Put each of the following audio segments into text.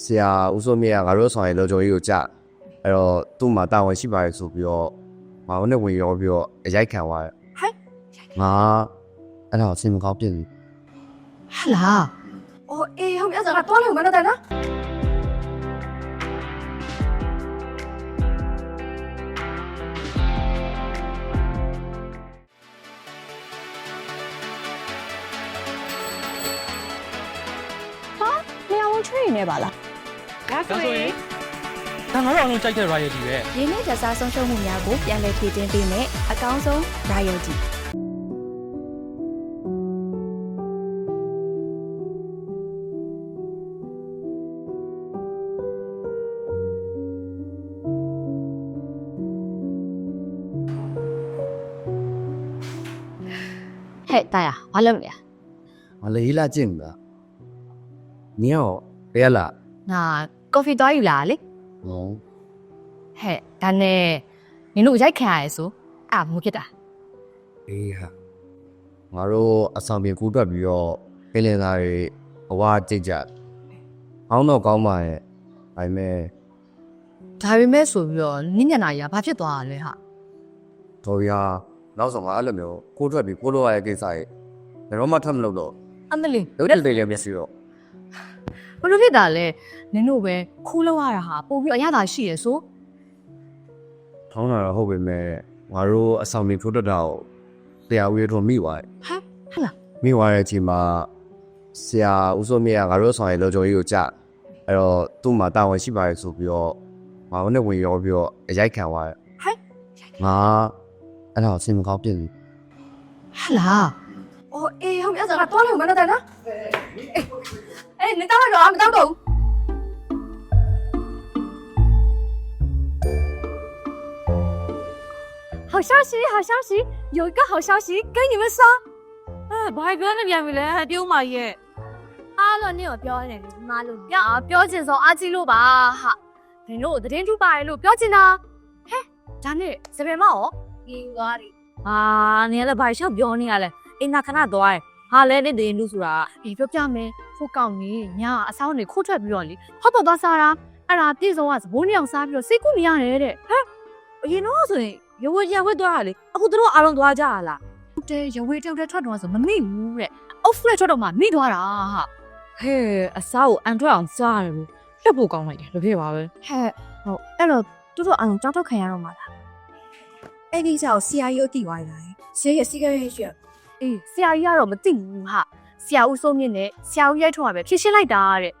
ဆရာဦးစိုးမြင့်ကငါတို့ဆောင်ရလောကြော်ကြီးကိုကြအဲ့တော့သူ့မှာတာဝန်ရှိပါတယ်ဆိုပြီးတော့ငါတို့နဲ့ဝင်ရောပြီးတော့အရိုက်ခံသွားတယ်ဟဲ့ငါအဲ့ဒါကိုစင်မကောင်းပြင်ပြီဟာလားအော်အေးဟုတ်ပြီအဲ့ဒါကတော့လည်းမနတဲ့နော် ချွေနေပါလားဒါဒါဆိုဆိုရရင်င်ဒါငါတို့အောင်လုံးကြိုက်တဲ့ royalty ပဲရင်းနှီးကြစားဆုံးရှုံးမှုများကိုပြန်လည်ဖြည့်တင်းပေးမယ်အကောင်းဆုံး royalty ဟဲ့တာရဘာလုပ်လဲမလေးလာကျင့်တာနင်ရော ဘယ်လာငါကော်ဖီသွားယူလာလေဟောဟဲ့ဒါနဲ့နင်တို့ရိုက်ခံရရဲဆိုအာမဖြစ်တာအေးဟာငါတို့အဆောင်ပြေကူးတွက်ပြီးတော့ဖိလင်သားတွေဘဝကြိတ်ကြအောင်းတော့ကောင်းပါရဲ့ဒါပေမဲ့ဒါပေမဲ့ဆိုပြီးတော့နင့်ညနာကြီးကဘာဖြစ်သွားတာလဲဟာတော်ရနောက်ဆုံးကအဲ့လိုမျိုးကိုထွက်ပြီးကိုလိုရတဲ့ကိစ္စကြီးဘယ်တော့မှထပ်မလုပ်တော့အမလီလုံးတယ်တယ်လေးမျက်စိတော့ ဘလို့ဖြစ်တာလဲနင်တို့ပဲခိုးလောက်ရတာဟာပို့ပြီးအရသာရှိရဆိုထောင်းတာတော့ဟုတ်ပေမဲ့ငါတို့အဆောင်ပြေထိုးတက်တာကိုတရားဝေးထုံမိသွားတယ်ဟမ်ဟလာမိသွားတဲ့အချိန်မှာဆရာဦးစိုးမြင့်ကငါတို့ဆောင်ရလောကြော်ကြီးကိုကြအဲ့တော့သူ့မှာတာဝန်ရှိပါတယ်ဆိုပြီးတော့ငါတို့နဲ့ဝင်ရောပြီးတော့အရိုက်ခံသွားတယ်ဟဲ့ငါအဲ့ဒါကိုစင်မကောင်းပြင်ပြီဟလာအော်အေးဟုတ်ပြီအဲ့ဒါကတော့လည်းမနတဲ့နော် အေးနေတော့တော့မတော့တော့ 好消息，好消息，有一个好消息跟你们说。哎，ဘာပြောနေပြန်ပြီလဲပြုံးမကြီးရဲ့အားလို့နင့်ကိုပြောနေတယ်ဒီမလို့ပြောပြောချင်စောအားကြီးလို့ပါဟာနင်တို့သတင်းထူပါရလို့ပြောချင်တာဟဲ့ဒါနဲ့စပယ်မရောဒီသွားပြီအာနင်လည်းဘာရှောက်ပြောနေရလဲအိမ်နာခဏ သွားရဟာလဲနေသတင်းထူဆိုတာအေးပြောပြမယ်ခိုးကောက်နေညာအဆောင်နေခိုးထွက်ပြီးတော့လေဟောက်တော့သွားစားတာအဲ့ဒါပြည်စုံကသဘိုးနှစ်အောင်စားပြီးတော့စိတ်ကူးနေရတယ်တဲ့ဟဲ့အရင်တော့ဆိုရင်ရဝရဝက်သွားတာလေအခုတို့အားလုံးသွားကြရလားတဲ့ရဝေတောက်တဲ့ထွက်တော့ဆိုမမိဘူးတဲ့အုတ်ဖလက်ထွက်တော့မှမိသွားတာဟာဟဲ့အစားကိုအန်ထွက်အောင်စားရတယ်လို့လှက်ဖို့ကောင်းလိုက်တယ်တပြည့်ပါပဲဟဲ့ဟုတ်အဲ့တော့တူတူအောင်ကြောက်တော့ခံရတော့မှာလားအဲ့ဒီကြောင့်ဆရာကြီးအတိသွားတယ်ဆရာရဲ့စီကရဲရှိရအေးဆရာကြီးကတော့မသိဘူးဟာ ဆရာဦးစိုးမြင့်နဲ့ဆရာဦးရိုက်ထွန်းကပဲဖြစ်ရှင်းလိုက်တာတဲ့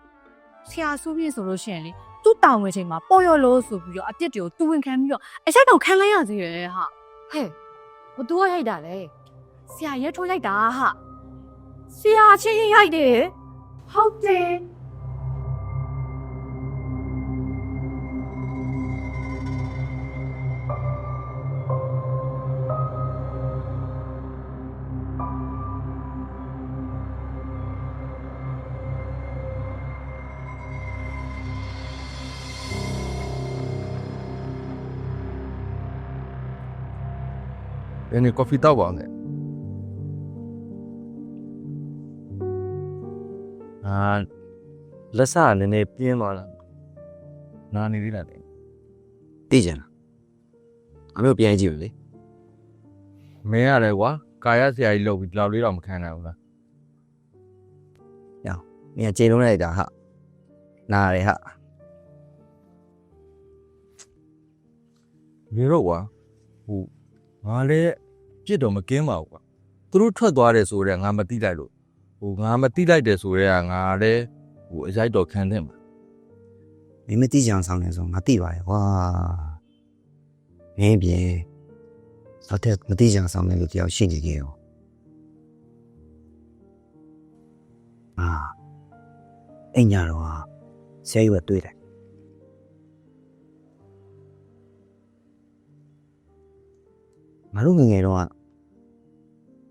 ဆရာစိုးမြင့်ဆိုလို့ရှိရင်လေသူ့တောင်ဝင်ချိန်မှာပေါ်ရလို့ဆိုပြီးတော့အပြစ်တွေကိုသူဝင်ခံပြီးတော့အချက်တော့ခံလိုက်ရသေးရဲ့ဟာဟဲ့ဘသူကရိုက်တာလဲဆရာရဲထွန်းရိုက်တာဟာဆရာချင်းရိုက်တယ်ဟုတ်တယ်။ ဒီနေ့ကော်ဖီတောက်ပါအောင်လေအာလက်စကနည်းနည်းပြင်းသွားတာ။နာနေသေးလားလေသိကြလားအမေကိုပြန်ကြည့်မလေ။မင်းရတယ်ကွာ။ကာယဆရာကြီးလောက်ပြီးဒီလောက်လေးတော့မခံနိုင်ဘူးလားမင်းကချိန်လုံးလိုက်တာဟာနားရဟာ။မြေတော့ကွာ။ဟိုငါလည်း ပြစ်တော့မကင်းပါဘူးကွာ။သူတို့ထွက်သွားတယ်ဆိုတော့ငါမတိလိုက်လို့ဟိုငါမတိလိုက်တယ်ဆိုတော့ငါလည်းဟိုအရိုက်တော့ခံတယ်မှာမင်းမသိကြအောင်ဆောင်နေဆိုငါသိပါရဲ့ကွာမင်းပြေနောက်ထပ်မသိကြအောင်ဆောင်နေလို့တယောက်ရှိနေကြရောအာအညာတော့ဟာဆရာကြီးကတွေ့တယ်ငါတို့ငယ်ငယ်တော့က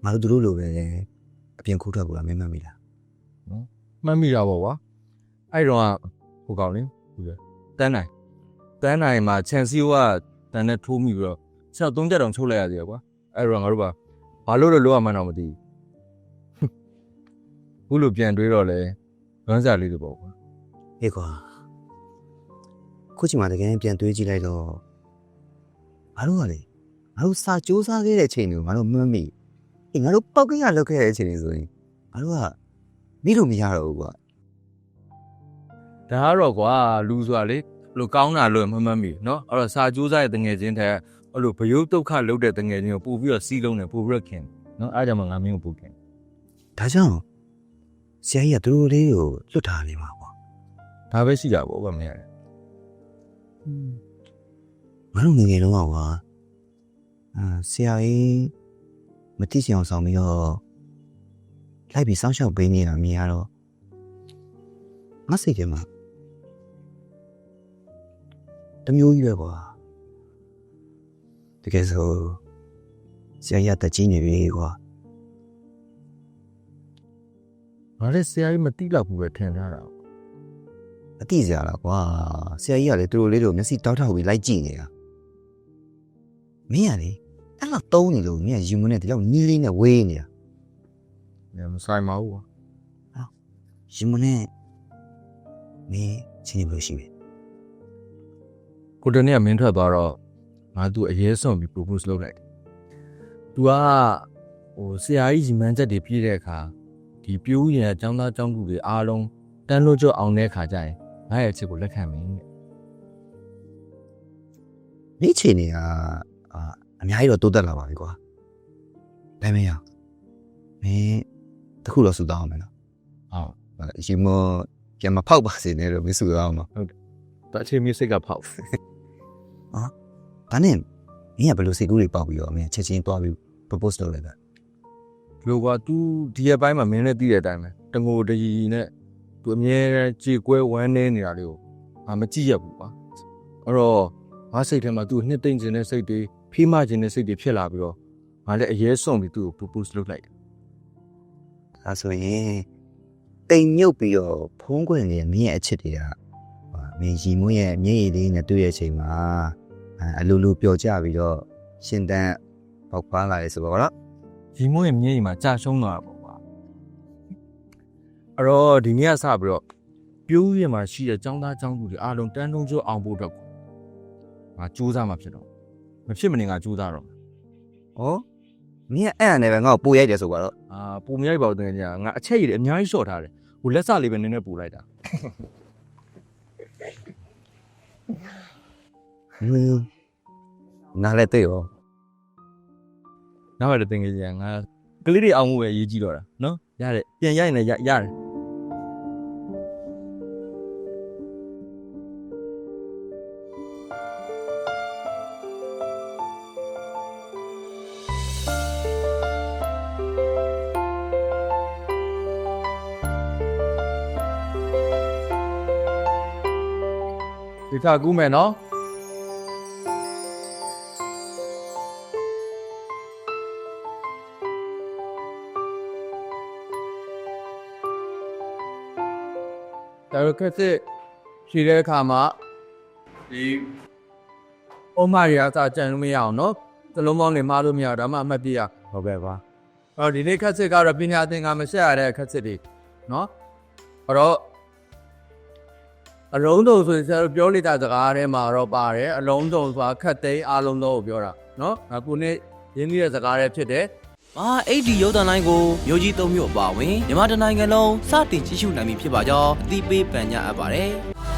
ငါတို့တို့လိုပဲအပြင်ခိုးထွက်ဘူးလားမင်းမတ်မိလား။မှတ်မိတာပေါ့ကွာ။အဲ့တော့ကဟိုကောင်လေးဟုတ်တယ်။တန်းနိုင်။တန်းနိုင်မှာချန်စီယိုကတန်းနဲ့ထိုးမိပြီးတော့ဆက်သုံးချက်တောင်ချုပ်လိုက်ရသေးတယ်ကွာ။အဲ့တော့ငါတို့ကဘာလို့လဲလို့ရမှန်းတော့မသိဘူး။ခုလိုပြန်တွေးတော့လဲလွမ်းစားလေးတွေပေါ့ကွာ။ဟေးကွာခုချိန်မှာတကယ်ပြန်တွေးကြည့်လိုက်တော့ငါတို့ကလေငါတို့စာစူးစမ်းခဲ့တဲ့အချိန်တွေကိုငါတို့မမှတ်မိ အေးငါတို့ပောက်ကင်းရလောက်ခဲ့တဲ့အချိန်တွေဆိုရင်ငါတို့ကမိလို့မရတော့ဘူးကွာ ဒါကတော့ကွာလူဆိုတာလေဘလို့ကောင်းတာလို့မမှတ်မိเนาะအဲ့တော့စာကြိုးစားတဲ့တငယ်ချင်းတဲ့အဲ့လိုဘယုတ်ဒုက္ခလုပ်တဲ့တငယ်ချင်းကိုပို့ပြီးတော့စီးလုံးတယ်ပို့ပြီးတော့ခင်เนาะအားကြောင့်မှငါမင်းကိုပို့ခင် ဒါကြောင့်ဆရာကြီးကသူတို့လေးကိုလွတ်ထားနေမှာကွာ ဒါပဲရှိတာပေါ့ဗျမင်းရတယ် ငါတို့ငယ်ငယ်တုန်းကကွာအာဆရာကြီး မတိချင်အောင်ဆောင်ပြီးတော့လိုက်ပြီးစောင့်ရှောက်ပေးနေတာမြင်ရတော့ငါစိတ်ထဲမှာတစ်မျိုးကြီးပဲကွာတကယ်ဆိုဆရာကြီးကတက်ကြီးနေပြီကွာငါလည်းဆရာကြီးမတိလောက်ဘူးပဲထင်ထားတာအတိစရာလားကွာဆရာကြီးကလေသူတို့လေးတို့မျက်စိတောက်ထောက်ပြီးလိုက်ကြည့်နေတာမင်းကလေ အဲ့လောက်တုံးနေလို့မင်းကယူမနဲ့တယောက်နီးလေးနဲ့ဝေးနေတာညမဆိုင်ပါဘူးကွာယူမနဲ့မင်းချင်းနေလို့ရှိပြီကိုတနေ့ကမင်းထွက်သွားတော့ငါသူ့အရေးဆုံးပြီး propose လုပ်လိုက်တယ်။ तू ကဟိုဆရာကြီးရီမန်းချက်တွေပြည့်တဲ့အခါဒီပြိုးရင်အကြောင်းသားအကြောင်းသူတွေအားလုံးတန်းလို့ကြအောင်တဲ့အခါကျရင်ငါရဲ့အချစ်ကိုလက်ခံမယ်တဲ့နေ့ချီနေက အာအများကြီးတော့တိုးတက်လာပါပြီကွာဒါမင်းရမင်းတခုတော့စူတောင်းအောင်မယ်နော် ။ဟုတ် ယူမပြန်မဖောက်ပါစေနဲ့တော့မစူတောင်းအောင်နော် ။တအချင်းမျိုးစိတ်ကဖောက် ဒါနဲ့မင်းကဘယ်လိုစိတ်ကူးတွေပေါက်ပြီးတော့မင်းချက်ချင်းတွားပြီး propose လုပ်လိုက်တာ ။ဒီလိုက तू ဒီရက်ပိုင်းမှာမင်းလည်းသိတဲ့အတိုင်းပဲ။တငိုတရီနဲ့ तू အမြဲတမ်းကြေကွဲဝမ်းနေနေတာလေးကိုငါမကြည့်ရဘူးကွာ။အဲ့တော့ငါစိတ်ထဲမှာ तू နှစ်သိမ့်ခြင်းတဲ့စိတ်တွေ ဖိမခြင်းတဲ့စိတ်တွေဖြစ်လာပြီးတော့ငါလည်းအရေးဆုံးပြီး तू ကို propose လုပ်လိုက်တယ် ဒါဆိုရင်တိမ်မြုပ်ပြီးတော့ဖုံးကွယ်နေတဲ့မင်းရဲ့အချစ်တွေကဟာမင်းရီမွန်းရဲ့မျက်ရည်လေးနဲ့တွေ့ရချိန်မှာအာအလိုလိုပျော်ကြပြီးတော့ရှင်တန်းပေါက်ဖွာလာရဲဆိုတော့နော် ရီမွန်းရဲ့မျက်ရည်မှာကြာရှုံးသွားတာပေါ့ကွာအဲ့တော့ဒီနေ့ကစပြီးတော့ပြိုးရင်မှာရှိတဲ့ចောင်းသားចောင်းသူတွေအားလုံးတန်းတုံးကျွအောင်ဖို့အတွက်ကိုငါစူးစမ်းမှာဖြစ်တော့ မဖြစ်မနေငါစူးစမ်းတော့မယ်။ဩမင်းကအဲ့အနဲ့ပဲငါ့ကိုပို့ရိုက်တယ်ဆိုတော့အာပုံမြိုက်ပါဦးတကယ်ကြီးငါအချက်ရည်တွေအများကြီးရှော့ထားတယ်ဟိုလက်စလေးပဲနည်းနည်းပူလိုက်တာဟင်းငါလည်းတွေ့ရောနောက်ရတဲ့တင်ကြီးကငါကလေးတွေအောင်ဖို့ပဲအရေးကြီးတော့တာနော်ရတယ်ပြန်ရိုက်နေရရတယ် ဒီခါကူးမယ်နော်ဒါရခက်စစ်ရှိတဲ့အခါမှာဒီအမရီအသာကြံလို့မရအောင်နော်သလုံးပေါင်းနေမှားလို့မရဒါမှအမှတ်ပြရဟုတ်ကဲ့ပါအော်ဒီနေ့ခက်စစ်ကတော့ပညာသင်္ကန်းမဆက်ရတဲ့ခက်စစ်တွေနော်အဲ့တော့ အလုံးစုံဆိုရင်ဆရာတို့ပြောလိုက်တာစကားထဲမှာတော့ပါတယ်အလုံးစုံဆိုတာခက်သိမ်းအားလုံးတော့ကိုပြောတာနော်အခုနေ့ရင်းနှီးတဲ့စကားတွေဖြစ်တယ်။မာအိတ်ဒီရုပ်သံလိုင်းကိုမျိုးကြီးသုံးမျိုးအပါအဝင်မြန်မာတိုင်းနိုင်ငံလုံးစတင်ကြည့်ရှုနိုင်ပြီဖြစ်ပါကြောင်းအသိပေးပန်ကြားအပ်ပါတယ်။